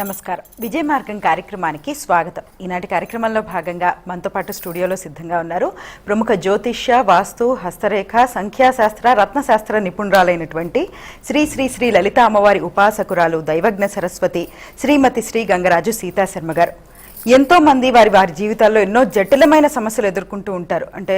నమస్కారం. విజయ మార్గం కార్యక్రమానికి స్వాగతం. ఈనాటి కార్యక్రమంలో భాగంగా మనతో పాటు స్టూడియోలో సిద్ధంగా ఉన్నారు ప్రముఖ జ్యోతిష్య వాస్తు హస్తరేఖ సంఖ్యాశాస్త్ర రత్నశాస్త్ర నిపుణురాలైనటువంటి శ్రీ శ్రీ శ్రీ లలిత అమ్మవారి ఉపాసకురాలు దైవజ్ఞ సరస్వతి శ్రీమతి శ్రీ గంగరాజు సీతాశర్మ గారు. ఎంతో మంది వారి వారి జీవితాల్లో ఎన్నో జటిలమైన సమస్యలు ఎదుర్కొంటూ ఉంటారు. అంటే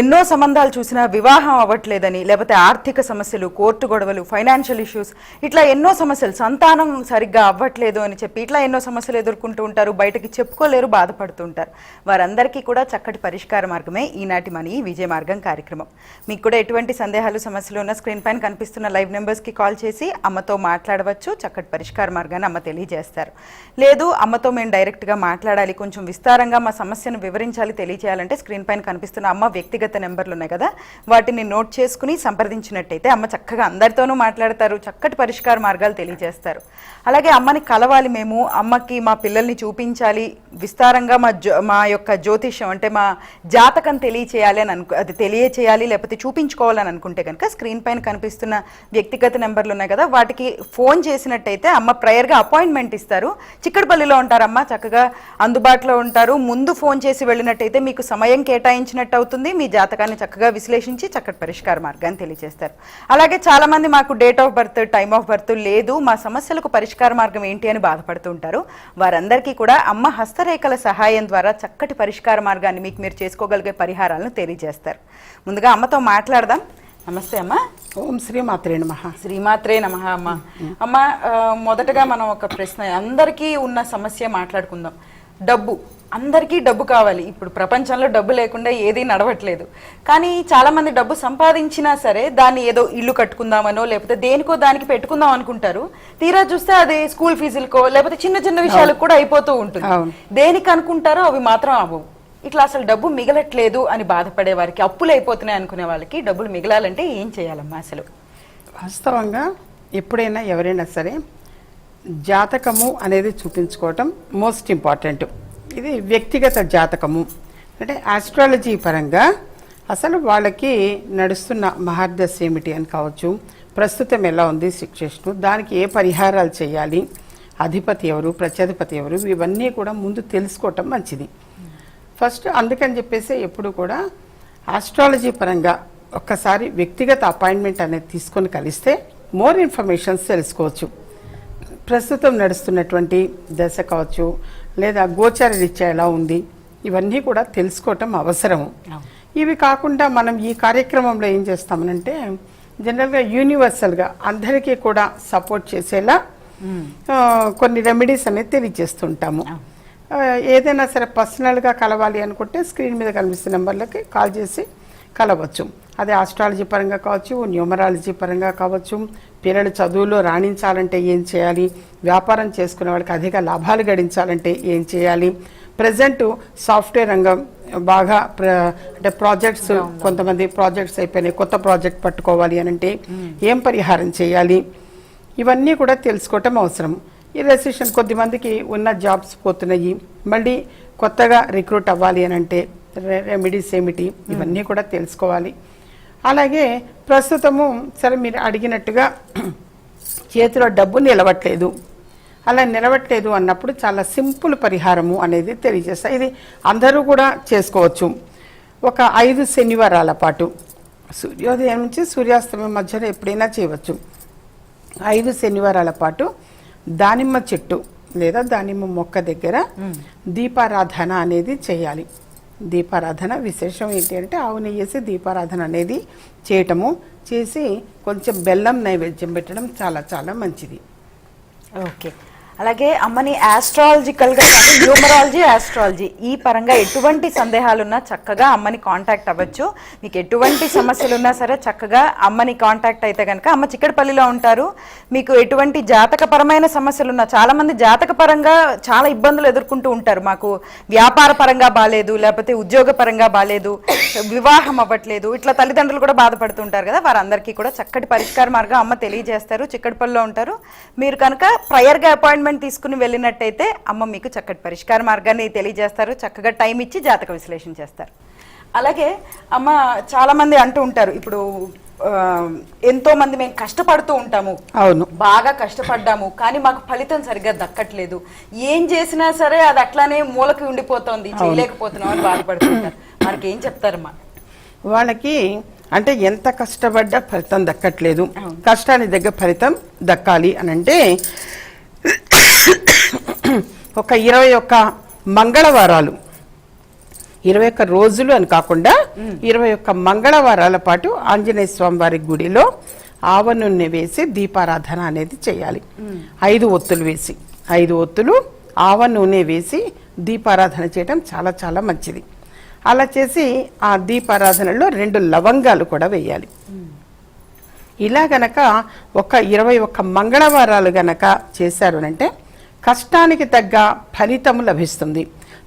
ఎన్నో సంబంధాలు చూసినా వివాహం అవ్వట్లేదని లేకపోతే ఆర్థిక సమస్యలు కోర్టు గొడవలు ఫైనాన్షియల్ ఇష్యూస్ ఇట్లా ఎన్నో సమస్యలు సంతానం సరిగ్గా అవ్వట్లేదు అని చెప్పి ఇట్లా ఎన్నో సమస్యలు ఎదుర్కొంటూ ఉంటారు బయటకి చెప్పుకోలేరు బాధపడుతూ ఉంటారు. వారందరికీ కూడా చక్కటి పరిష్కార మార్గమే ఈనాటి మన ఈ విజయ మార్గం కార్యక్రమం. మీకు కూడా ఎటువంటి సందేహాలు సమస్యలు ఉన్న స్క్రీన్ పైన కనిపిస్తున్న లైవ్ నెంబర్స్కి కాల్ చేసి అమ్మతో మాట్లాడవచ్చు. చక్కటి పరిష్కార మార్గాన్ని అమ్మ తెలియజేస్తారు. లేదు అమ్మతో మేము డైరెక్ట్గా మాట్లాడాలి కొంచెం విస్తారంగా మా సమస్యను వివరించాలి తెలియజేయాలంటే స్క్రీన్ పైన కనిపిస్తున్న అమ్మ వ్యక్తిగత నెంబర్లు ఉన్నాయి కదా వాటిని నోట్ చేసుకుని సంప్రదించినట్టయితే అమ్మ చక్కగా అందరితోనూ మాట్లాడతారు చక్కటి పరిష్కార మార్గాలు తెలియజేస్తారు. అలాగే అమ్మని కలవాలి మేము అమ్మకి మా పిల్లల్ని చూపించాలి విస్తారంగా మా జో మా యొక్క జ్యోతిష్యం అంటే మా జాతకం తెలియచేయాలి అని అనుకు అది తెలియచేయాలి లేకపోతే చూపించుకోవాలని అనుకుంటే కనుక స్క్రీన్ పైన కనిపిస్తున్న వ్యక్తిగత నెంబర్లు ఉన్నాయి కదా వాటికి ఫోన్ చేసినట్టయితే అమ్మ ప్రేయర్గా అపాయింట్మెంట్ ఇస్తారు. చిక్కడపల్లిలో ఉంటారమ్మ చక్కగా అందుబాటులో ఉంటారు. ముందు ఫోన్ చేసి వెళ్ళినట్టయితే మీకు సమయం కేటాయించినట్టు అవుతుంది. మీ జాతకాన్ని చక్కగా విశ్లేషించి చక్కటి పరిష్కార మార్గాన్ని తెలియజేస్తారు. అలాగే చాలా మంది మాకు date of birth time of birth లేదు. మా సమస్యలకు పరిష్కార మార్గం ఏంటి అని బాధపడుతూ ఉంటారు. వారందరికీ కూడా అమ్మ హస్తరేఖల సహాయం ద్వారా చక్కటి పరిష్కార మార్గాన్ని మీకు మీరు చేసుకోగలిగే పరిహారాలను తెలియజేస్తారు. ముందుగా అమ్మతో మాట్లాడదాం. నమస్తే అమ్మ. ఓం శ్రీ మాత్రే నమ. శ్రీమాత్రే నమ అమ్మ. అమ్మ మొదటగా మనం ఒక ప్రశ్న అందరికీ ఉన్న సమస్య మాట్లాడుకుందాం. డబ్బు. అందరికీ డబ్బు కావాలి. ఇప్పుడు ప్రపంచంలో డబ్బు లేకుండా ఏది నడవట్లేదు. కానీ చాలా మంది డబ్బు సంపాదించినా సరే దాన్ని ఏదో ఇల్లు కట్టుకుందామనో లేకపోతే దేనికో దానికి పెట్టుకుందాం అనుకుంటారు. తీరా చూస్తే అది స్కూల్ ఫీజులకో లేకపోతే చిన్న చిన్న విషయాలకు కూడా అయిపోతూ ఉంటుంది. దేనికి అనుకుంటారో అవి మాత్రం అవ్వవు. ఇట్లా అసలు డబ్బు మిగలట్లేదు అని బాధపడే వారికి అప్పులు అయిపోతున్నాయి అనుకునే వాళ్ళకి డబ్బులు మిగలాలంటే ఏం చేయాలమ్మా అసలు? వాస్తవంగా ఎప్పుడైనా ఎవరైనా సరే జాతకము అనేది చూపించుకోవటం మోస్ట్ ఇంపార్టెంట్ ఇది వ్యక్తిగత జాతకము. అంటే ఆస్ట్రాలజీ పరంగా అసలు వాళ్ళకి నడుస్తున్న మహార్దశ ఏమిటి అని కావచ్చు ప్రస్తుతం ఎలా ఉంది సిచ్యుయేషన్ దానికి ఏ పరిహారాలు చేయాలి అధిపతి ఎవరు ప్రత్యధిపతి ఎవరు ఇవన్నీ కూడా ముందు తెలుసుకోవటం మంచిది. ఫస్ట్ అందుకని చెప్పేసి ఎప్పుడు కూడా ఆస్ట్రాలజీ పరంగా ఒక్కసారి వ్యక్తిగత అపాయింట్మెంట్ అనేది తీసుకొని కలిస్తే మోర్ ఇన్ఫర్మేషన్స్ తెలుసుకోవచ్చు. ప్రస్తుతం నడుస్తున్నటువంటి దశ కావచ్చు లేదా గోచర రీత్యా ఎలా ఉంది ఇవన్నీ కూడా తెలుసుకోవటం అవసరము. ఇవి కాకుండా మనం ఈ కార్యక్రమంలో ఏం చేస్తామనంటే జనరల్గా యూనివర్సల్గా అందరికీ కూడా సపోర్ట్ చేసేలా కొన్ని రెమెడీస్ అనేది తెలియజేస్తుంటాము. ఏదైనా సరే పర్సనల్గా కలవాలి అనుకుంటే స్క్రీన్ మీద కనిపిస్తున్న నెంబర్లకి కాల్ చేసి కలవచ్చు. అది ఆస్ట్రాలజీ పరంగా కావచ్చు న్యూమరాలజీ పరంగా కావచ్చు పిల్లలు చదువులో రాణించాలంటే ఏం చేయాలి? వ్యాపారం చేసుకునే వాళ్ళకి అధిక లాభాలు గడించాలంటే ఏం చేయాలి? ప్రజెంట్ సాఫ్ట్వేర్ రంగం బాగా ప్ర అంటే ప్రాజెక్ట్స్ కొంతమంది ప్రాజెక్ట్స్ అయిపోయినాయి. కొత్త ప్రాజెక్ట్ పట్టుకోవాలి అని అంటే ఏం పరిహారం చేయాలి? ఇవన్నీ కూడా తెలుసుకోవటం అవసరం. ఈ రెసిషన్ కొద్దిమందికి ఉన్న జాబ్స్ పోతున్నాయి. మళ్ళీ కొత్తగా రిక్రూట్ అవ్వాలి అని అంటే రెమెడీస్ ఏమిటి? ఇవన్నీ కూడా తెలుసుకోవాలి. అలాగే ప్రస్తుతము సరే మీరు అడిగినట్టుగా చేతిలో డబ్బు నిలవట్లేదు. అలా నిలవట్లేదు అన్నప్పుడు చాలా సింపుల్ పరిహారము అనేది తెలియజేస్తా. ఇది అందరూ కూడా చేసుకోవచ్చు. ఒక ఐదు శనివారాల పాటు సూర్యోదయం నుంచి సూర్యాస్తమయం మధ్యలో ఎప్పుడైనా చేయవచ్చు. ఐదు శనివారాల పాటు దానిమ్మ చెట్టు లేదా దానిమ్మ మొక్క దగ్గర దీపారాధన అనేది చేయాలి. దీపారాధన విశేషం ఏంటి అంటే ఆవు నెయ్యేసి దీపారాధన అనేది చేయటము చేసి కొంచెం బెల్లం నైవేద్యం పెట్టడం చాలా చాలా మంచిది. ఓకే. అలాగే అమ్మని ఆస్ట్రాలజికల్గా న్యూమరాలజీ ఆస్ట్రాలజీ ఈ పరంగా ఎటువంటి సందేహాలున్నా చక్కగా అమ్మని కాంటాక్ట్ అవ్వచ్చు. మీకు ఎటువంటి సమస్యలు ఉన్నా సరే చక్కగా అమ్మని కాంటాక్ట్ అయితే కనుక అమ్మ చిక్కడపల్లిలో ఉంటారు. మీకు ఎటువంటి జాతకపరమైన సమస్యలున్నా చాలా మంది జాతక పరంగా చాలా ఇబ్బందులు ఎదుర్కొంటూ ఉంటారు. మాకు వ్యాపార పరంగా బాగాలేదు లేకపోతే ఉద్యోగ పరంగా బాగాలేదు వివాహం అవ్వట్లేదు ఇట్లా తల్లిదండ్రులు కూడా బాధపడుతుంటారు కదా. వారందరికీ కూడా చక్కటి పరిష్కార మార్గం అమ్మ తెలియజేస్తారు. చిక్కడపల్లిలో ఉంటారు. మీరు కనుక ప్రయర్గా అపాయింట్మెంట్ తీసుకుని వెళ్ళినట్టయితే అమ్మ మీకు చక్కటి పరిష్కార మార్గాన్ని తెలియజేస్తారు. చక్కగా టైం ఇచ్చి జాతక విశ్లేషణ చేస్తారు. అలాగే అమ్మ చాలా మంది అంటూ ఉంటారు ఇప్పుడు ఎంతో మంది మేము కష్టపడుతూ ఉంటాము. అవును. బాగా కష్టపడ్డాము కానీ మాకు ఫలితం సరిగ్గా దక్కట్లేదు. ఏం చేసినా సరే అది అట్లానే మూలకి ఉండిపోతోంది చేయలేకపోతున్నాం అని బాధపడుతుంటారు. మనకి ఏం చెప్తారమ్మా? వాళ్ళకి అంటే ఎంత కష్టపడ్డా ఫలితం దక్కట్లేదు. కష్టానికి దగ్గర ఫలితం దక్కాలి అని అంటే ఒక ఇరవై ఒక్క మంగళవారాలు. ఇరవై ఒక్క రోజులు అని కాకుండా ఇరవై ఒక్క మంగళవారాల పాటు ఆంజనేయ స్వామి వారి గుడిలో ఆవ నూనె వేసి దీపారాధన అనేది చేయాలి. ఐదు ఒత్తులు వేసి ఐదు ఒత్తులు ఆవ నూనె వేసి దీపారాధన చేయడం చాలా చాలా మంచిది. అలా చేసి ఆ దీపారాధనలో రెండు లవంగాలు కూడా వేయాలి. ఇలా గనక ఒక ఇరవై ఒక్క మంగళవారాలు గనక చేశారు అంటే కష్టానికి తగ్గ ఫలితం లభిస్తుంది.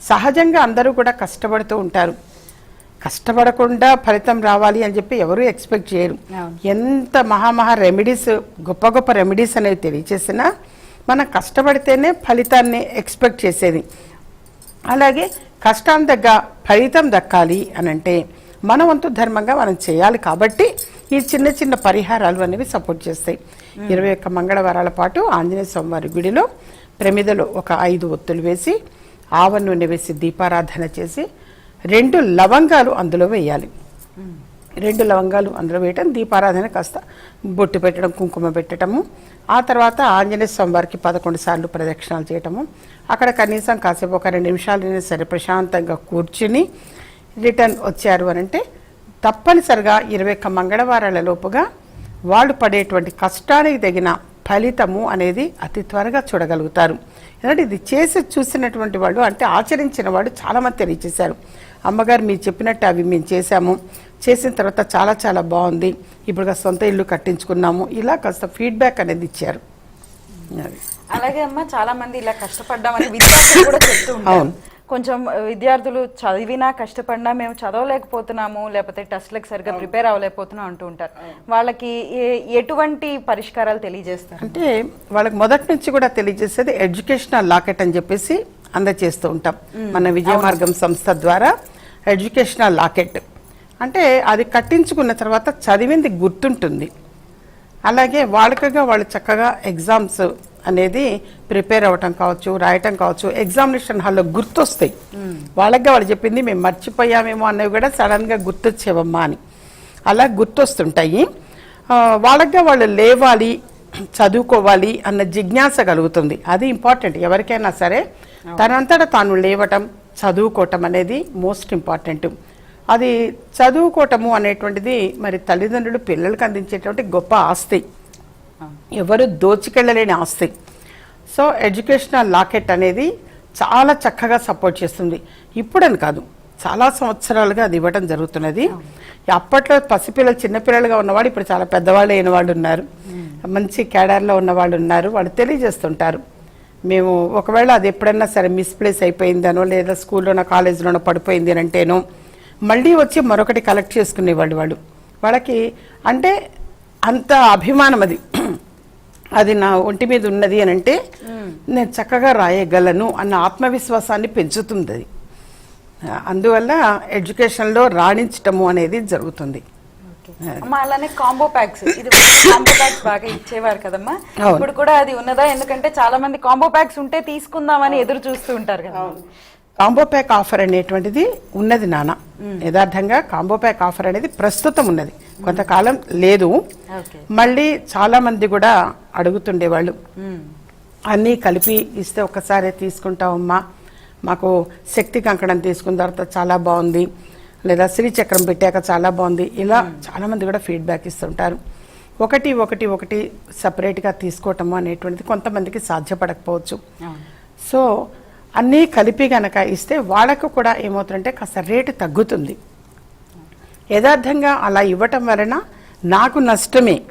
సహజంగా అందరూ కూడా కష్టపడుతూ ఉంటారు. కష్టపడకుండా ఫలితం రావాలి అని చెప్పి ఎవరు ఎక్స్పెక్ట్ చేయరు. ఎంత మహామహా రెమెడీస్ గొప్ప గొప్ప రెమెడీస్ అనేవి తెలియచేసినా మనం కష్టపడితేనే ఫలితాన్ని ఎక్స్పెక్ట్ చేసేది. అలాగే కష్టం దగ్గ ఫలితం దక్కాలి అని అంటే మన వంతు ధర్మంగా మనం చేయాలి కాబట్టి ఈ చిన్న చిన్న పరిహారాలు అనేవి సపోర్ట్ చేస్తాయి. ఇరవై ఒక్క మంగళవారాల పాటు ఆంజనేయ స్వామివారి గుడిలో ప్రమిదలో ఒక ఐదు ఒత్తులు వేసి ఆవ నూనె వేసి దీపారాధన చేసి రెండు లవంగాలు అందులో వేయాలి. రెండు లవంగాలు అందులో వేయటం దీపారాధన కాస్త బొట్టు పెట్టడం కుంకుమ పెట్టడము ఆ తర్వాత ఆంజనేయ స్వామివారికి పదకొండు సార్లు ప్రదక్షిణాలు చేయటము. అక్కడ కనీసం కాసేపు ఒక రెండు నిమిషాలైనా సరే ప్రశాంతంగా కూర్చుని రిటర్న్ వచ్చారు అని అంటే తప్పనిసరిగా ఇరవై ఒక్క మంగళవారాల లోపుగా వాళ్ళు పడేటువంటి కష్టానికి తగిన ఫలితము అనేది అతి త్వరగా చూడగలుగుతారు. ఎందుకంటే ఇది చేసి చూసినటువంటి వాళ్ళు అంటే ఆచరించిన వాళ్ళు చాలామంది తెలియచేశారు. అమ్మగారు మీరు చెప్పినట్టు అవి మేము చేశాము. చేసిన తర్వాత చాలా చాలా బాగుంది. ఇప్పుడు సొంత ఇల్లు కట్టించుకున్నాము. ఇలా కాస్త ఫీడ్బ్యాక్ అనేది ఇచ్చారు. అలాగే అమ్మ చాలా మంది ఇలా కష్టపడ్డామని విద్యార్థులు కూడా చెప్తూ ఉంటారు. అవును. కొంచెం విద్యార్థులు చదివినా కష్టపడినా మేము చదవలేకపోతున్నాము లేకపోతే టెస్ట్లకు సరిగ్గా ప్రిపేర్ అవ్వలేకపోతున్నాం అంటూ ఉంటారు. వాళ్ళకి ఏ- ఎటువంటి పరిష్కారాలు తెలియజేస్తారు? అంటే వాళ్ళకి మొదటి నుంచి కూడా తెలియజేసేది ఎడ్యుకేషనల్ లాకెట్ అని చెప్పేసి అందజేస్తూ ఉంటాం. మన విజయ మార్గం సంస్థ ద్వారా ఎడ్యుకేషనల్ లాకెట్. అంటే అది కట్టించుకున్న తర్వాత చదివింది గుర్తుంటుంది. అలాగే వాళ్ళకగా వాళ్ళు చక్కగా ఎగ్జామ్స్ అనేది ప్రిపేర్ అవ్వటం కావచ్చు రాయటం కావచ్చు ఎగ్జామినేషన్ హాల్లో గుర్తొస్తాయి. వాళ్ళకి వాళ్ళు చెప్పింది మేము మర్చిపోయామేమో అన్నవి కూడా సడన్గా గుర్తొచ్చేవమ్మా అని. అలా గుర్తొస్తుంటాయి. ఆ, వాళ్ళగా వాళ్ళు లేవాలి చదువుకోవాలి అన్న జిజ్ఞాస కలుగుతుంది. అది ఇంపార్టెంట్. ఎవరికైనా సరే తనంతట తాను లేవటం చదువుకోవటం అనేది మోస్ట్ ఇంపార్టెంట్. అది చదువుకోవటము అనేటువంటిది మరి తల్లిదండ్రులు పిల్లలకు అందించేటువంటి గొప్ప ఆస్తి. ఎవరు దోచుకెళ్ళలేని ఆస్తి. సో ఎడ్యుకేషనల్ లాకెట్ అనేది చాలా చక్కగా సపోర్ట్ చేస్తుంది. ఇప్పుడని కాదు చాలా సంవత్సరాలుగా అది ఇవ్వడం జరుగుతున్నది. అప్పట్లో పసిపిల్లలు చిన్నపిల్లలుగా ఉన్నవాడు ఇప్పుడు చాలా పెద్దవాళ్ళు అయిన వాళ్ళు ఉన్నారు. మంచి కేడర్లో ఉన్న వాళ్ళు ఉన్నారు. వాళ్ళు తెలియజేస్తుంటారు. మేము ఒకవేళ అది ఎప్పుడైనా సరే మిస్ప్లేస్ అయిపోయిందనో లేదా స్కూల్లోనో కాలేజీలోనో పడిపోయింది అని అంటేనో మళ్ళీ వచ్చి మరొకటి కలెక్ట్ చేసుకునేవాళ్ళు వాళ్ళు. వాళ్ళకి అంటే అంత అభిమానం అది. అది నా ఒంటి మీద ఉన్నది అని అంటే నేను చక్కగా రాయగలను అన్న ఆత్మవిశ్వాసాన్ని పెంచుతుంది అది. అందువల్ల ఎడ్యుకేషన్లో రాణించటము అనేది జరుగుతుంది. అమ్మా అలానే కాంబో ప్యాక్స్. ఇది కాంబో ప్యాక్స్ బాగా ఇచ్చేవారు కదమ్మా. ఇప్పుడు కూడా అది ఉన్నదా? ఎందుకంటే చాలా మంది కాంబో ప్యాక్స్ ఉంటే తీసుకుందామని ఎదురు చూస్తూ ఉంటారు కదా కాంబో ప్యాక్ ఆఫర్ అనేటువంటిది ఉన్నది నాన్న. యథార్థంగా కాంబో ప్యాక్ ఆఫర్ అనేది ప్రస్తుతం ఉన్నది. కొంతకాలం లేదు. మళ్ళీ చాలా మంది కూడా అడుగుతుండేవాళ్ళు. అన్నీ కలిపి ఇస్తే ఒక్కసారి తీసుకుంటామమ్మా మాకు శక్తి కంకణం తీసుకున్న తర్వాత చాలా బాగుంది. లేదా శ్రీచక్రం పెట్టాక చాలా బాగుంది. ఇలా చాలా మంది కూడా ఫీడ్బ్యాక్ ఇస్తుంటారు. ఒకటి ఒకటి ఒకటి సపరేట్గా తీసుకోవటము అనేటువంటిది కొంతమందికి సాధ్యపడకపోవచ్చు. సో అన్నీ కలిపి గనక ఇస్తే వాళ్ళకు కూడా ఏమవుతుందంటే కాస్త రేటు తగ్గుతుంది. యథార్థంగా అలా ఇవ్వటం వలన నాకు నష్టమే.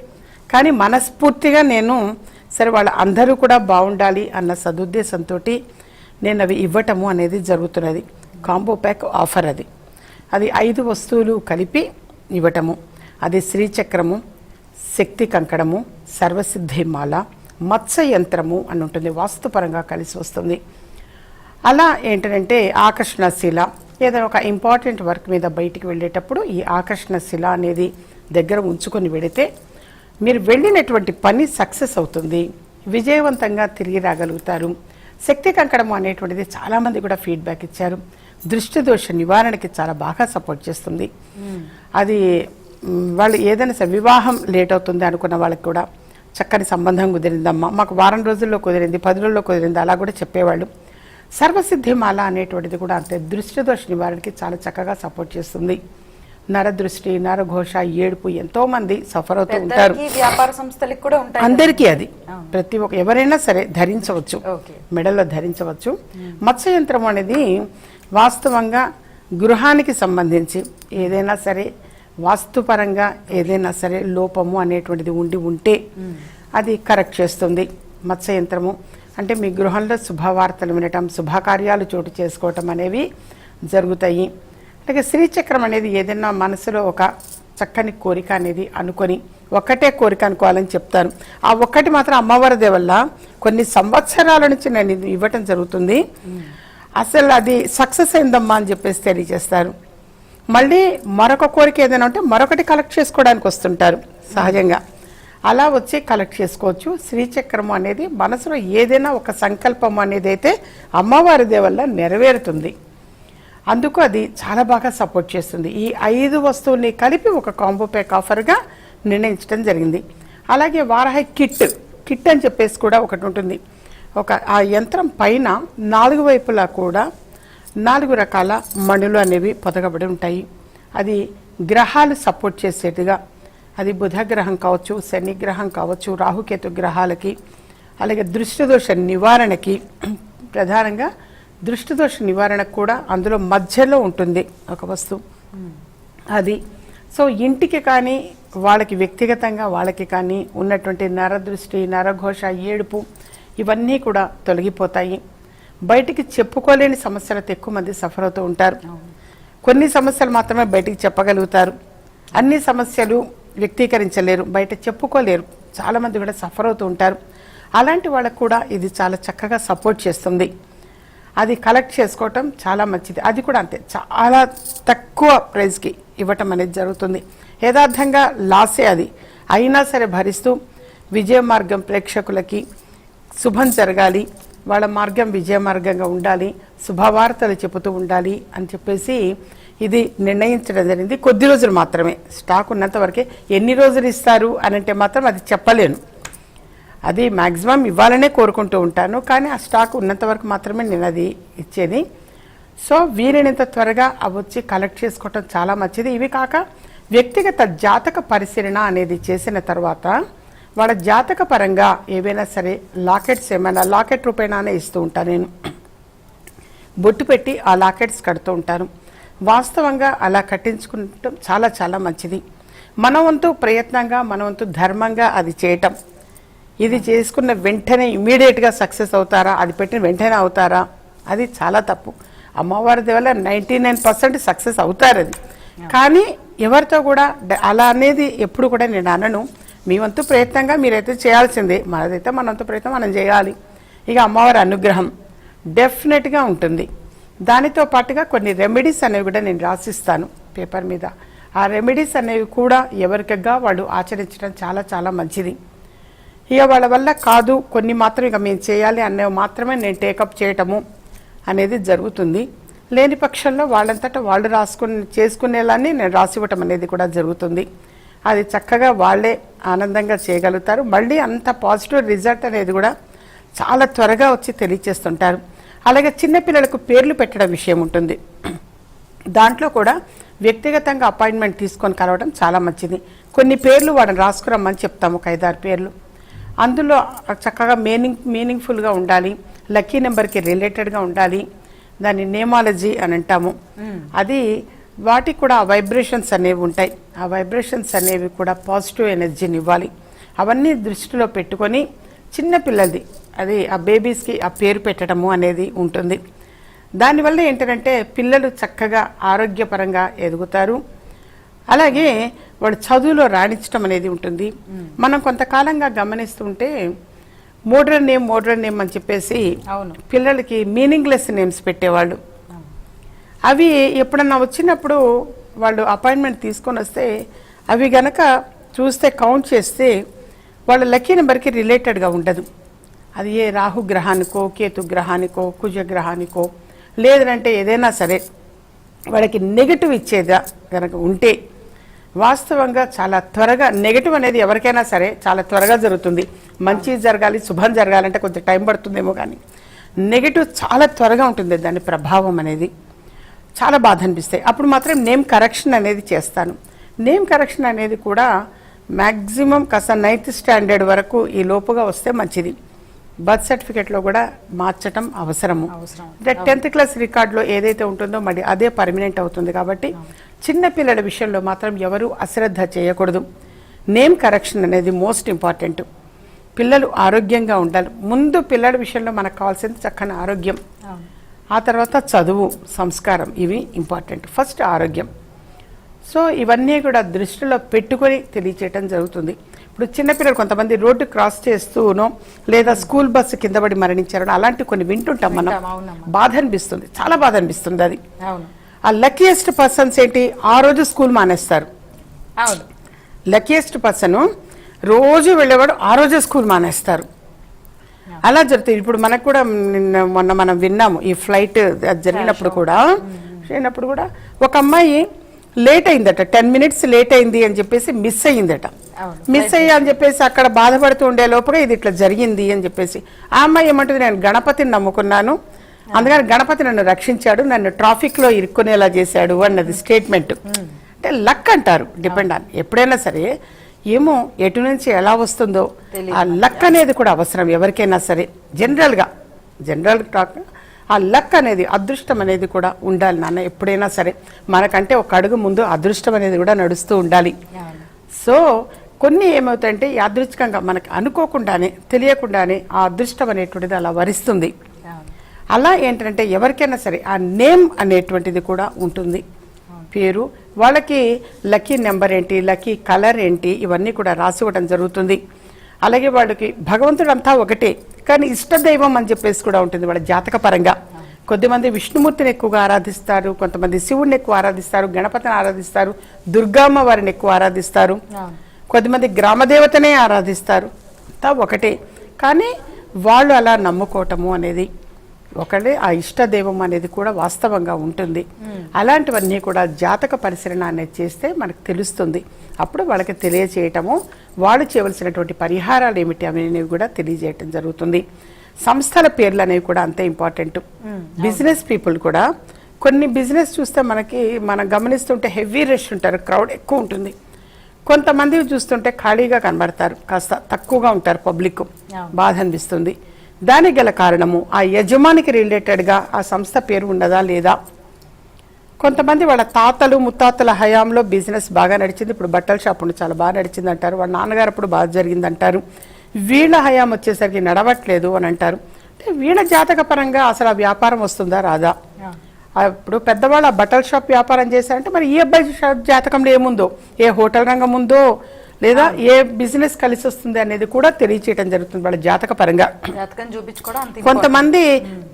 కానీ మనస్ఫూర్తిగా నేను సరే వాళ్ళ అందరూ కూడా బాగుండాలి అన్న సదుద్దేశంతో నేను అవి ఇవ్వటము అనేది జరుగుతున్నది. కాంబో ప్యాక్ ఆఫర్ అది. అది ఐదు వస్తువులు కలిపి ఇవ్వటము. అది శ్రీచక్రము శక్తి కంకణము సర్వసిద్ధిమాల మత్స్య యంత్రము అని ఉంటుంది. వాస్తుపరంగా కలిసి వస్తుంది. అలా ఏంటంటే ఆకర్షణశీల ఏదైనా ఒక ఇంపార్టెంట్ వర్క్ మీద బయటికి వెళ్ళేటప్పుడు ఈ ఆకర్షణ శిల అనేది దగ్గర ఉంచుకొని వెళితే మీరు వెళ్ళినటువంటి పని సక్సెస్ అవుతుంది విజయవంతంగా తిరిగి రాగలుగుతారు. శక్తి కంకణం అనేటువంటిది చాలామంది కూడా ఫీడ్బ్యాక్ ఇచ్చారు. దృష్టి దోష నివారణకి చాలా బాగా సపోర్ట్ చేస్తుంది. అది వాళ్ళు ఏదైనా సరే వివాహం లేట్ అవుతుంది అనుకున్న వాళ్ళకి కూడా చక్కని సంబంధం కుదిరిందమ్మా. మాకు వారం రోజుల్లో కుదిరింది పది రోజుల్లో కుదిరింది అలా కూడా చెప్పేవాళ్ళు. సర్వసిద్ధి మాల అనేటువంటిది కూడా అంతే. దృష్టి దోష నివారణకి చాలా చక్కగా సపోర్ట్ చేస్తుంది. నరదృష్టి నరఘోష ఏడుపు ఎంతో మంది సఫర్ అవుతూ ఉంటారు. వ్యాపార సంస్థలకు కూడా ఉంటాయి అందరికీ అది. ప్రతి ఒక్క ఎవరైనా సరే ధరించవచ్చు. మెడలో ధరించవచ్చు. మత్స్య యంత్రం అనేది వాస్తవంగా గృహానికి సంబంధించి ఏదైనా సరే వాస్తుపరంగా ఏదైనా సరే లోపము అనేటువంటిది ఉండి ఉంటే అది కరెక్ట్ చేస్తుంది. మత్స్య యంత్రము అంటే మీ గృహంలో శుభవార్తలు వినటం శుభకార్యాలు చోటు చేసుకోవటం అనేవి జరుగుతాయి. అలాగే శ్రీచక్రం అనేది ఏదైనా మనసులో ఒక చక్కని కోరిక అనేది అనుకొని ఒక్కటే కోరిక అనుకోవాలని చెప్తాను. ఆ ఒక్కటి మాత్రం అమ్మవారి వల్ల కొన్ని సంవత్సరాల నుంచి నేను ఇది ఇవ్వటం జరుగుతుంది. అసలు అది సక్సెస్ అయిందమ్మా అని చెప్పేసి తెలియజేస్తారు. మళ్ళీ మరొక కోరిక ఏదైనా ఉంటే మరొకటి కలెక్ట్ చేసుకోవడానికి వస్తుంటారు సహజంగా. అలా వచ్చి కలెక్ట్ చేసుకోవచ్చు. శ్రీచక్రము అనేది మనసులో ఏదైనా ఒక సంకల్పం అనేది అయితే అమ్మవారి వల్ల నెరవేరుతుంది. అందుకు అది చాలా బాగా సపోర్ట్ చేస్తుంది. ఈ ఐదు వస్తువుల్ని కలిపి ఒక కాంబో ప్యాక్ ఆఫర్గా నిర్ణయించడం జరిగింది. అలాగే వారాహ కిట్ కిట్ అని చెప్పేసి కూడా ఒకటి ఉంటుంది. ఒక ఆ యంత్రం పైన నాలుగు వైపులా కూడా నాలుగు రకాల మణులు అనేవి పొదగబడి ఉంటాయి. అది గ్రహాలు సపోర్ట్ చేసేట్టుగా అది బుధ గ్రహం కావచ్చు శని గ్రహం కావచ్చు రాహుకేతు గ్రహాలకి అలాగే దృష్టిదోష నివారణకి ప్రధానంగా దృష్టిదోష నివారణకు కూడా అందులో మధ్యలో ఉంటుంది ఒక వస్తువు. అది. సో ఇంటికి కానీ వాళ్ళకి వ్యక్తిగతంగా వాళ్ళకి కానీ ఉన్నటువంటి నరదృష్టి నరఘోష ఏడుపు ఇవన్నీ కూడా తొలగిపోతాయి. బయటికి చెప్పుకోలేని సమస్యలతో ఎక్కువ మంది సఫర్ అవుతూ ఉంటారు. కొన్ని సమస్యలు మాత్రమే బయటికి చెప్పగలుగుతారు. అన్ని సమస్యలు వ్యక్తీకరించలేరు బయట చెప్పుకోలేరు. చాలామంది కూడా సఫర్ అవుతూ ఉంటారు. అలాంటి వాళ్ళకు కూడా ఇది చాలా చక్కగా సపోర్ట్ చేస్తుంది. అది కలెక్ట్ చేసుకోవటం చాలా మంచిది. అది కూడా అంతే. చాలా తక్కువ ప్రైస్కి ఇవ్వటం అనేది జరుగుతుంది. యథార్థంగా లాసే అది. అయినా సరే భరిస్తూ విజయ మార్గం ప్రేక్షకులకి శుభం జరగాలి. వాళ్ళ మార్గం విజయ మార్గంగా ఉండాలి. శుభవార్తలు చెబుతూ ఉండాలి అని చెప్పేసి ఇది నిర్ణయించడం జరిగింది. కొద్ది రోజులు మాత్రమే. స్టాక్ ఉన్నంత వరకే ఎన్ని రోజులు ఇస్తారు అని అంటే మాత్రం అది చెప్పలేను. అది మ్యాక్సిమం ఇవ్వాలనే కోరుకుంటూ ఉంటాను. కానీ ఆ స్టాక్ ఉన్నంత వరకు మాత్రమే నేను అది ఇచ్చేది. సో వీలైనంత త్వరగా అవి వచ్చి కలెక్ట్ చేసుకోవటం చాలా మంచిది. ఇవి కాక వ్యక్తిగత జాతక పరిశీలన అనేది చేసిన తర్వాత వాళ్ళ జాతక పరంగా ఏవైనా సరే లాకెట్స్ ఏమైనా లాకెట్ రూపేణానే ఇస్తూ ఉంటాను నేను. బొట్టు పెట్టి ఆ లాకెట్స్ కడుతూ ఉంటాను. వాస్తవంగా అలా కట్టించుకుంటాం చాలా చాలా మంచిది. మన వంతు ప్రయత్నంగా మన వంతు ధర్మంగా అది చేయటం. ఇది చేసుకున్న వెంటనే ఇమీడియట్గా సక్సెస్ అవుతారా? అది పెట్టిన వెంటనే అవుతారా? అది చాలా తప్పు. అమ్మవారి వల్ల నైంటీ నైన్ పర్సెంట్ సక్సెస్ అవుతారు అది. కానీ ఎవరితో కూడా అలా అనేది ఎప్పుడు కూడా నేను అనను. మీ వంతు ప్రయత్నంగా మీరైతే చేయాల్సిందే. మనదైతే మన వంతు ప్రయత్నం మనం చేయాలి. ఇక అమ్మవారి అనుగ్రహం డెఫినెట్గా ఉంటుంది. దానితో పాటుగా కొన్ని రెమెడీస్ అనేవి కూడా నేను రాసిస్తాను పేపర్ మీద. ఆ రెమెడీస్ అనేవి కూడా ఎవరికగా వాళ్ళు ఆచరించడం చాలా చాలా మంచిది. ఇక వాళ్ళ వల్ల కాదు కొన్ని మాత్రం ఇక మేము చేయాలి అనేవి మాత్రమే నేను టేకప్ చేయటము అనేది జరుగుతుంది. లేని పక్షంలో వాళ్ళంతటా వాళ్ళు రాసుకుని చేసుకునేలానే నేను రాసివ్వటం అనేది కూడా జరుగుతుంది. అది చక్కగా వాళ్ళే ఆనందంగా చేయగలుగుతారు. మళ్ళీ అంత పాజిటివ్ రిజల్ట్ అనేది కూడా చాలా త్వరగా వచ్చి తెలియచేస్తుంటారు. అలాగే చిన్నపిల్లలకు పేర్లు పెట్టడం విషయం ఉంటుంది. దాంట్లో కూడా వ్యక్తిగతంగా అపాయింట్మెంట్ తీసుకొని కలవడం చాలా మంచిది. కొన్ని పేర్లు వాడిని రాసుకురమ్మని చెప్తాము ఒక ఐదారు పేర్లు. అందులో చక్కగా మీనింగ్ మీనింగ్ఫుల్గా ఉండాలి లక్కీ నెంబర్కి రిలేటెడ్గా ఉండాలి దాన్ని నేమాలజీ అని అంటాము. అది వాటికి కూడా ఆ వైబ్రేషన్స్ అనేవి ఉంటాయి. ఆ వైబ్రేషన్స్ అనేవి కూడా పాజిటివ్ ఎనర్జీని ఇవ్వాలి. అవన్నీ దృష్టిలో పెట్టుకొని చిన్న పిల్లలది అది ఆ బేబీస్కి ఆ పేరు పెట్టడము అనేది ఉంటుంది. దానివల్ల ఏంటంటే పిల్లలు చక్కగా ఆరోగ్యపరంగా ఎదుగుతారు. అలాగే వాడు చదువులో రాణించడం అనేది ఉంటుంది. మనం కొంతకాలంగా గమనిస్తుంటే మోడ్రన్ నేమ్ మోడ్రన్ నేమ్ అని చెప్పేసి అవును. పిల్లలకి మీనింగ్లెస్ నేమ్స్ పెట్టేవాళ్ళు. అవి ఎప్పుడన్నా వచ్చినప్పుడు వాళ్ళు అపాయింట్మెంట్ తీసుకొని వస్తే అవి గనక చూస్తే కౌంట్ చేస్తే వాళ్ళ లక్కీ నెంబర్కి రిలేటెడ్గా ఉండదు. అది ఏ రాహు గ్రహానికో కేతు గ్రహానికో కుజ గ్రహానికో లేదంటే ఏదైనా సరే వాళ్ళకి నెగటివ్ ఇచ్చేదా కనుక ఉంటే వాస్తవంగా చాలా త్వరగా నెగటివ్ అనేది ఎవరికైనా సరే చాలా త్వరగా జరుగుతుంది. మంచి జరగాలి శుభం జరగాలంటే కొంచెం టైం పడుతుందేమో కానీ నెగటివ్ చాలా త్వరగా ఉంటుంది దాని ప్రభావం అనేది. చాలా బాధ అనిపిస్తాయి. అప్పుడు మాత్రం నేమ్ కరెక్షన్ అనేది చేస్తాను. నేమ్ కరెక్షన్ అనేది కూడా మ్యాక్సిమం కాస్త నైన్త్ స్టాండర్డ్ వరకు ఈ లోపుగా వస్తే మంచిది. బర్త్ సర్టిఫికేట్లో కూడా మార్చటం అవసరము. అవసరం. అంటే టెన్త్ క్లాస్ రికార్డులో ఏదైతే ఉంటుందో మరి అదే పర్మనెంట్ అవుతుంది కాబట్టి చిన్న పిల్లల విషయంలో మాత్రం ఎవరు అశ్రద్ధ చేయకూడదు. నేమ్ కరెక్షన్ అనేది మోస్ట్ ఇంపార్టెంట్. పిల్లలు ఆరోగ్యంగా ఉండాలి. ముందు పిల్లల విషయంలో మనకు కావాల్సింది చక్కని ఆరోగ్యం. ఆ తర్వాత చదువు సంస్కారం ఇవి ఇంపార్టెంట్. ఫస్ట్ ఆరోగ్యం. సో ఇవన్నీ కూడా దృష్టిలో పెట్టుకొని తెలియచేయటం జరుగుతుంది. ఇప్పుడు చిన్నపిల్లలు కొంతమంది రోడ్డు క్రాస్ చేస్తూనో లేదా స్కూల్ బస్సు కింద పడి మరణించారని అలాంటి కొన్ని వింటుంటాం మనం. బాధ అనిపిస్తుంది చాలా బాధ అనిపిస్తుంది అది ఆ లక్కీయెస్ట్ పర్సన్స్ ఏంటి? ఆ రోజు స్కూల్ మానేస్తారు. లక్కీయెస్ట్ పర్సన్ రోజు వెళ్ళేవాడు ఆ రోజే స్కూల్ మానేస్తారు. అలా జరుగుతుంది ఇప్పుడు మనకు కూడా నిన్న మొన్న మనం విన్నాము ఈ ఫ్లైట్ జరిగినప్పుడు కూడా. జరిగినప్పుడు కూడా ఒక అమ్మాయి లేట్ అయిందట. టెన్ మినిట్స్ లేట్ అయింది అని చెప్పేసి మిస్ అయ్యిందట. మిస్ అయ్యా అని చెప్పేసి అక్కడ బాధపడుతూ ఉండే లోపల ఇది ఇట్లా జరిగింది అని చెప్పేసి. ఆ అమ్మాయి ఏమంటుంది నేను గణపతిని నమ్ముకున్నాను. అందుకని గణపతి నన్ను రక్షించాడు నన్ను ట్రాఫిక్లో ఇరుక్కునేలా చేశాడు అన్నది స్టేట్మెంట్ అంటే లక్ అంటారు డిపెండ్ ఆన్ ఎప్పుడైనా సరే ఏమో ఎటు నుంచి ఎలా వస్తుందో ఆ లక్ అనేది కూడా అవసరం ఎవరికైనా సరే. జనరల్గా జనరల్ టాక్ ఆ లక్ అనేది అదృష్టం అనేది కూడా ఉండాలి నాన్న ఎప్పుడైనా సరే. మనకంటే ఒక అడుగు ముందు అదృష్టం అనేది కూడా నడుస్తూ ఉండాలి. సో కొన్ని ఏమవుతాయంటే యాదృచ్ఛికంగా మనకు అనుకోకుండానే తెలియకుండానే ఆ అదృష్టం అనేటువంటిది అలా వరిస్తుంది. అలా ఏంటంటే ఎవరికైనా సరే ఆ నేమ్ అనేటువంటిది కూడా ఉంటుంది. పేరు వాళ్ళకి లక్కీ నెంబర్ ఏంటి లక్కీ కలర్ ఏంటి ఇవన్నీ కూడా రాసి ఇవ్వడం జరుగుతుంది. అలాగే వాళ్ళకి భగవంతుడు అంతా ఒకటే. కానీ ఇష్టదైవం అని చెప్పేసి కూడా ఉంటుంది వాళ్ళ జాతక పరంగా కొద్దిమంది విష్ణుమూర్తిని ఎక్కువగా ఆరాధిస్తారు కొంతమంది శివుడిని ఎక్కువ ఆరాధిస్తారు గణపతిని ఆరాధిస్తారు దుర్గామ్మ వారిని ఎక్కువ ఆరాధిస్తారు కొద్దిమంది గ్రామదేవతనే ఆరాధిస్తారు. అంతా ఒకటే. కానీ వాళ్ళు అలా నమ్ముకోవటము అనేది ఒకళ్ళే ఆ ఇష్టదైవం అనేది కూడా వాస్తవంగా ఉంటుంది. అలాంటివన్నీ కూడా జాతక పరిశీలన అనేది చేస్తే మనకు తెలుస్తుంది. అప్పుడు వాళ్ళకి తెలియచేయటము వాళ్ళు చేయవలసినటువంటి పరిహారాలు ఏమిటి అనేవి కూడా తెలియజేయటం జరుగుతుంది. సంస్థల పేర్లు అనేవి కూడా అంతే ఇంపార్టెంట్. బిజినెస్ పీపుల్ కూడా కొన్ని బిజినెస్ చూస్తే మనకి మనం గమనిస్తుంటే హెవీ రష్ ఉంటారు క్రౌడ్ ఎక్కువ ఉంటుంది. కొంతమంది చూస్తుంటే ఖాళీగా కనబడతారు కాస్త తక్కువగా ఉంటారు పబ్లిక్. బాధ అనిపిస్తుంది. దానికి గల కారణము ఆ యజమానికి రిలేటెడ్గా ఆ సంస్థ పేరు ఉన్నదా లేదా? కొంతమంది వాళ్ళ తాతలు ముత్తాతల హయాంలో బిజినెస్ బాగా నడిచింది. ఇప్పుడు బట్టల షాప్ ఉండి చాలా బాగా నడిచింది అంటారు వాళ్ళ నాన్నగారు అప్పుడు బాగా జరిగింది అంటారు వీళ్ళ హయాం వచ్చేసరికి నడవట్లేదు అని అంటారు. అంటే వీళ్ళ జాతక పరంగా అసలు ఆ వ్యాపారం వస్తుందా రాదా? ఇప్పుడు పెద్దవాళ్ళు ఆ బట్టల షాప్ వ్యాపారం చేశారంటే మరి ఈ అబ్బాయి షాప్ జాతకంలో ఏముందో? ఏ హోటల్ రంగం ఉందో? లేదా ఏ బిజినెస్ కలిసి వస్తుంది అనేది కూడా తెలియచేయడం జరుగుతుంది వాళ్ళ జాతక పరంగా జాతకం చూపించుకోవడం కొంతమంది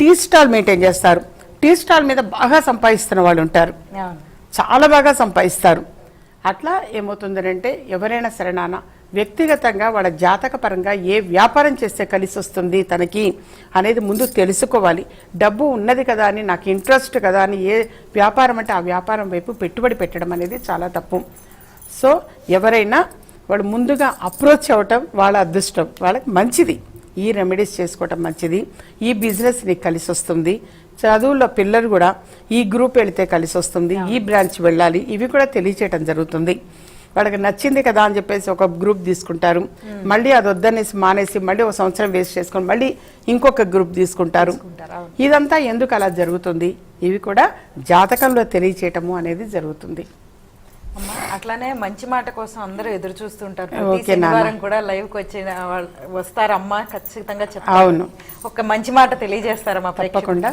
టీ స్టాల్ మెయింటైన్ చేస్తారు. టీ స్టాల్ మీద బాగా సంపాదిస్తున్న వాళ్ళు ఉంటారు. చాలా బాగా సంపాదిస్తారు. అట్లా ఏమవుతుందంటే ఎవరైనా సరే నాన్న వ్యక్తిగతంగా వాళ్ళ జాతక పరంగా ఏ వ్యాపారం చేస్తే కలిసి వస్తుంది తనకి అనేది ముందు తెలుసుకోవాలి. డబ్బు ఉన్నది కదా అని నాకు ఇంట్రెస్ట్ కదా అని ఏ వ్యాపారం అంటే ఆ వ్యాపారం వైపు పెట్టుబడి పెట్టడం అనేది చాలా తప్పు. సో ఎవరైనా వాడు ముందుగా అప్రోచ్ అవ్వటం వాళ్ళ అదృష్టం. వాళ్ళకి మంచిది. ఈ రెమెడీస్ చేసుకోవటం మంచిది. ఈ బిజినెస్ నీకు కలిసి వస్తుంది. చదువుల్లో పిల్లలు కూడా ఈ గ్రూప్ వెళితే కలిసి వస్తుంది. ఈ బ్రాంచ్ వెళ్ళాలి. ఇవి కూడా తెలియచేయటం జరుగుతుంది. వాళ్ళకి నచ్చింది కదా అని చెప్పేసి ఒక గ్రూప్ తీసుకుంటారు. మళ్ళీ అది వద్దనేసి మానేసి మళ్ళీ ఒక సంవత్సరం వేస్ట్ చేసుకొని మళ్ళీ ఇంకొక గ్రూప్ తీసుకుంటారు. ఇదంతా ఎందుకు అలా జరుగుతుంది? ఇవి కూడా జాతకంలో తెలియచేయటము అనేది జరుగుతుంది. అట్లానే మంచి మాట కోసం అందరూ ఎదురు చూస్తుంటారు. ప్రతి. శనివారం కూడా లైవ్కి వచ్చి వస్తారమ్మా ఖచ్చితంగా చెప్తారు అవును. ఒక మంచి మాట తెలియజేస్తారమ్మా. తప్పకుండా.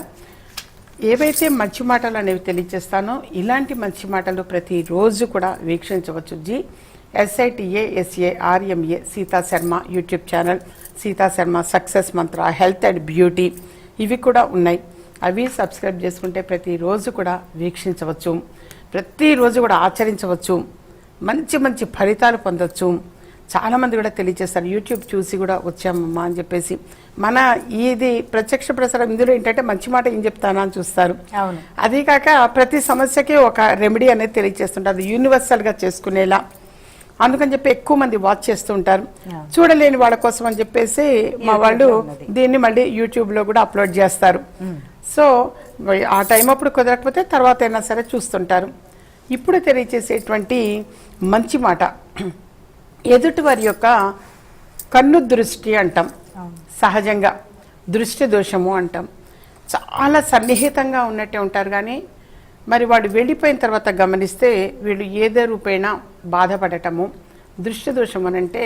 ఏవైతే మంచి మాటలు అనేవి తెలియజేస్తానో ఇలాంటి మంచి మాటలు ప్రతిరోజు కూడా వీక్షించవచ్చు. G S I T A S A R M A Sita Sharma YouTube channel Sita Sharma success Mantra health and beauty. ఇవి కూడా ఉన్నాయి. అవి సబ్స్క్రైబ్ చేసుకుంటే ప్రతిరోజు కూడా వీక్షించవచ్చు. ప్రతిరోజు కూడా ఆచరించవచ్చు. మంచి మంచి ఫలితాలు పొందొచ్చు. చాలామంది కూడా తెలియజేస్తారు. యూట్యూబ్ చూసి కూడా వచ్చామమ్మా అని చెప్పేసి. మన ఇది ప్రత్యక్ష ప్రసారం ఇందులో ఏంటంటే మంచి మాట ఏం చెప్తానా అని చూస్తారు. అదే కాక ప్రతి సమస్యకి ఒక రెమెడీ అనేది తెలియజేస్తుంటారు. అది యూనివర్సల్గా చేసుకునేలా. అందుకని చెప్పి ఎక్కువ మంది వాచ్ చేస్తుంటారు. చూడలేని వాళ్ళ కోసం అని చెప్పేసి మా వాళ్ళు. దీన్ని మళ్ళీ యూట్యూబ్లో కూడా అప్లోడ్ చేస్తారు. సో ఆ టైం అప్పుడు కుదరకపోతే తర్వాత అయినా సరే చూస్తుంటారు. ఇప్పుడు తెలియచేసేటువంటి మంచి మాట. ఎదుటి వారి యొక్క కన్ను దృష్టి అంటాం. సహజంగా దృష్టి దోషము అంటాం. చాలా సన్నిహితంగా ఉన్నట్టే ఉంటారు కానీ మరి వాడు వెళ్ళిపోయిన తర్వాత గమనిస్తే వీళ్ళు ఏదో రూపేణా బాధపడటము దృష్టి దోషం అని అంటే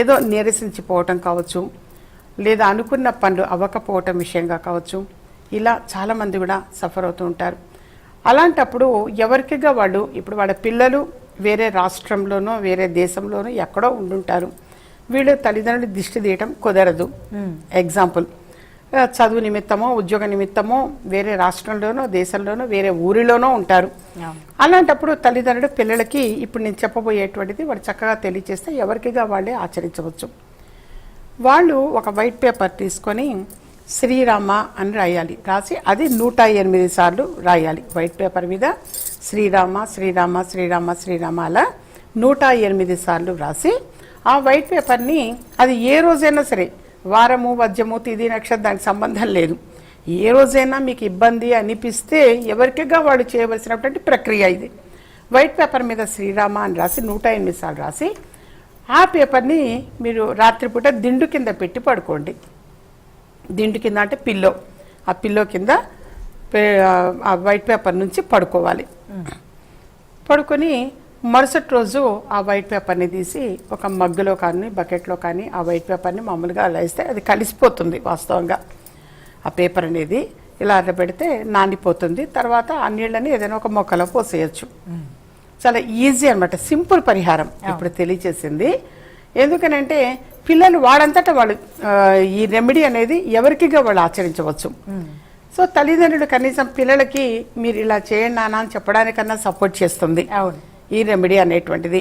ఏదో నీరసించిపోవటం కావచ్చు లేదా అనుకున్న పనులు అవ్వకపోవటం విషయంగా కావచ్చు ఇలా చాలామంది కూడా సఫర్ అవుతూ ఉంటారు. అలాంటప్పుడు ఎవరికిగా వాళ్ళు ఇప్పుడు వాళ్ళ పిల్లలు వేరే రాష్ట్రంలోనో వేరే దేశంలోనో ఎక్కడో ఉండుంటారు. వీళ్ళు తల్లిదండ్రులు దిష్టి తీయటం కుదరదు. ఎగ్జాంపుల్ చదువు నిమిత్తమో ఉద్యోగ నిమిత్తమో వేరే రాష్ట్రంలోనో దేశంలోనో వేరే ఊరిలోనో ఉంటారు. అలాంటప్పుడు తల్లిదండ్రులు పిల్లలకి ఇప్పుడు నేను చెప్పబోయేటువంటిది వాడు చక్కగా తెలియజేస్తే ఎవరికిగా వాళ్ళే ఆచరించవచ్చు. వాళ్ళు ఒక వైట్ పేపర్ తీసుకొని శ్రీరామ అని రాయాలి. రాసి అది నూట ఎనిమిది సార్లు రాయాలి. వైట్ పేపర్ మీద శ్రీరామ శ్రీరామ శ్రీరామ శ్రీరామ అలా నూట ఎనిమిది సార్లు రాసి ఆ వైట్ పేపర్ని అది ఏ రోజైనా సరే వారము వద్యము తిది నక్షత్రం దానికి సంబంధం లేదు. ఏ రోజైనా మీకు ఇబ్బంది అనిపిస్తే ఎవరికిగా వాడు చేయవలసినటువంటి ప్రక్రియ ఇది. వైట్ పేపర్ మీద శ్రీరామ అని రాసి నూట ఎనిమిది సార్లు రాసి ఆ పేపర్ని మీరు రాత్రిపూట దిండు కింద పెట్టి పడుకోండి. దిండు కింద అంటే పిల్లో. ఆ పిల్లో కింద ఆ వైట్ పేపర్ నుంచి పడుకోవాలి. పడుకొని మరుసటి రోజు ఆ వైట్ పేపర్ని తీసి ఒక మగ్గులో కానీ బకెట్లో కానీ ఆ వైట్ పేపర్ని మామూలుగా అలా వేస్తే అది కలిసిపోతుంది వాస్తవంగా. ఆ పేపర్ అనేది ఇలా అట్లా పెడితే నానిపోతుంది. తర్వాత ఆ నీళ్ళని ఏదైనా ఒక మొక్కలో పోసేయచ్చు. చాలా ఈజీ అన్నమాట. సింపుల్ పరిహారం. ఇప్పుడు తెలియచేసింది. ఎందుకనంటే పిల్లలు వాడంతటా వాళ్ళు ఈ రెమెడీ అనేది ఎవరికిగా వాళ్ళు ఆచరించవచ్చు. సో తల్లిదండ్రులు కనీసం పిల్లలకి మీరు ఇలా చేయండి నాన్న అని చెప్పడానికన్నా సపోర్ట్ చేస్తుంది. ఈ రెమెడీ అనేటువంటిది.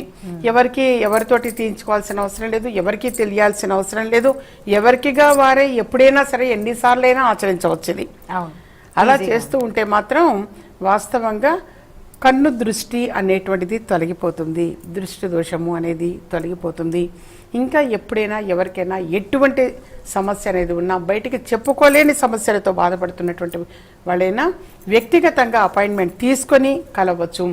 ఎవరికి ఎవరితోటి తీయించుకోవాల్సిన అవసరం లేదు ఎవరికి తెలియాల్సిన అవసరం లేదు ఎవరికిగా వారే ఎప్పుడైనా సరే ఎన్నిసార్లైనా ఆచరించవచ్చు ఇది. అలా చేస్తూ ఉంటే మాత్రం వాస్తవంగా కన్ను దృష్టి అనేటువంటిది తొలగిపోతుంది. దృష్టి దోషము అనేది తొలగిపోతుంది. ఇంకా ఎప్పుడైనా ఎవరికైనా ఎటువంటి సమస్య అనేది ఉన్నా బయటికి చెప్పుకోలేని సమస్యలతో బాధపడుతున్నటువంటి వాళ్ళైనా వ్యక్తిగతంగా అపాయింట్మెంట్ తీసుకొని కలవచ్చు.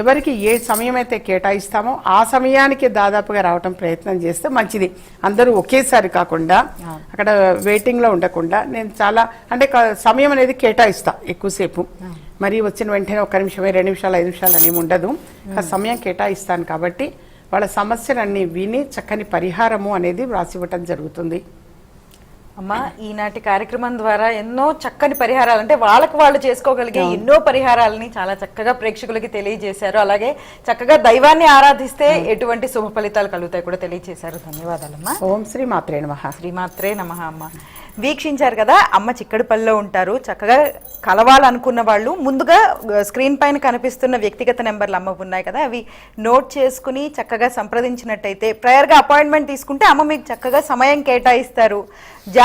ఎవరికి ఏ సమయం అయితే కేటాయిస్తామో ఆ సమయానికి దాదాపుగా రావటం ప్రయత్నం చేస్తే మంచిది. అందరూ ఒకేసారి కాకుండా అక్కడ వెయిటింగ్లో ఉండకుండా నేను చాలా అంటే సమయం అనేది కేటాయిస్తా ఎక్కువసేపు. మరి వచ్చిన వెంటనే ఒక నిమిషమే రెండు నిమిషాలు ఐదు నిమిషాలు అనేమి ఉండదు. ఆ సమయం కేటాయిస్తాను కాబట్టి వాళ్ళ సమస్యలన్నీ విని చక్కని పరిహారము అనేది వ్రాసివ్వటం జరుగుతుంది. అమ్మ ఈనాటి కార్యక్రమం ద్వారా ఎన్నో చక్కని పరిహారాలు అంటే వాళ్ళకు వాళ్ళు చేసుకోగలిగే ఎన్నో పరిహారాలని చాలా చక్కగా ప్రేక్షకులకి తెలియజేశారు. అలాగే చక్కగా దైవాన్ని ఆరాధిస్తే ఎటువంటి శుభ ఫలితాలు కలుగుతాయి కూడా తెలియజేశారు. ధన్యవాదాలమ్మా. ఓం శ్రీ మాత్రే నమః. శ్రీమాత్రే నమ అమ్మ. వీక్షించారు కదా అమ్మ చిక్కడిపల్లిలో ఉంటారు. చక్కగా కలవాలనుకున్న వాళ్ళు ముందుగా స్క్రీన్ పైన కనిపిస్తున్న వ్యక్తిగత నెంబర్లు అమ్మ ఉన్నాయి కదా అవి నోట్ చేసుకుని చక్కగా సంప్రదించినట్టయితే ప్రయర్గా అపాయింట్మెంట్ తీసుకుంటే అమ్మ మీకు చక్కగా సమయం కేటాయిస్తారు.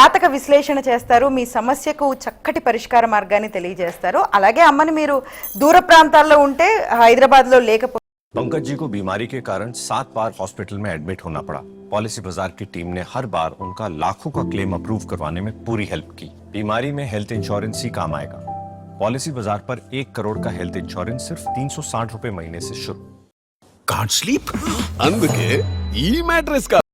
జాతక విశ్లేషణ చేస్తారు మీ సమస్యకు చక్కటి పరిష్కార మార్గాన్ని తెలియజేస్తారు అలాగే అమ్మని మీరు దూర ప్రాంతాల్లో ఉంటే హైదరాబాద్లో లేకపోతే पंकज जी को बीमारी के कारण सात बार हॉस्पिटल में एडमिट होना पड़ा पॉलिसी बाजार की टीम ने हर बार उनका लाखों का क्लेम अप्रूव करवाने में पूरी हेल्प की बीमारी में हेल्थ इंश्योरेंस ही काम आएगा पॉलिसी बाजार पर एक करोड़ का हेल्थ इंश्योरेंस सिर्फ तीन सौ साठ रूपए महीने से शुरू కాంట్ స్లీప్ అందుకే ఈ మ్యాట్రెస్